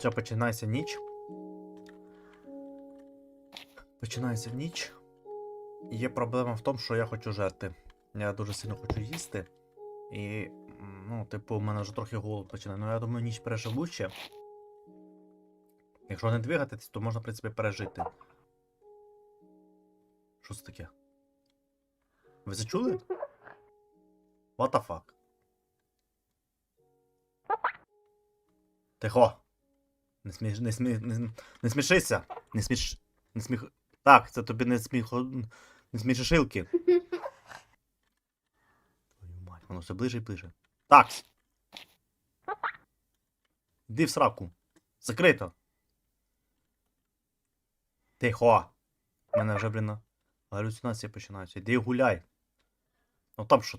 Все, починається ніч. Починається ніч. І Є проблема в тому, що я хочу жерти. Я дуже сильно хочу їсти. І, ну, типу, у мене вже трохи голод починає. Ну, я думаю, ніч переживу ще. Якщо не двигатись, то можна, в принципі, пережити. Що це таке? Ви це чули? What the fuck? Тихо. Не сміш, не смі, не, не смішися. Не сміш, не сміх. Так, це тобі не сміх, не смішишилки. Твою мать, воно все ближе і ближе. Так. Іди в сраку. Закрито. Тихо. У мене вже, блін, галюцинації починаються. Іди гуляй. Ну там що то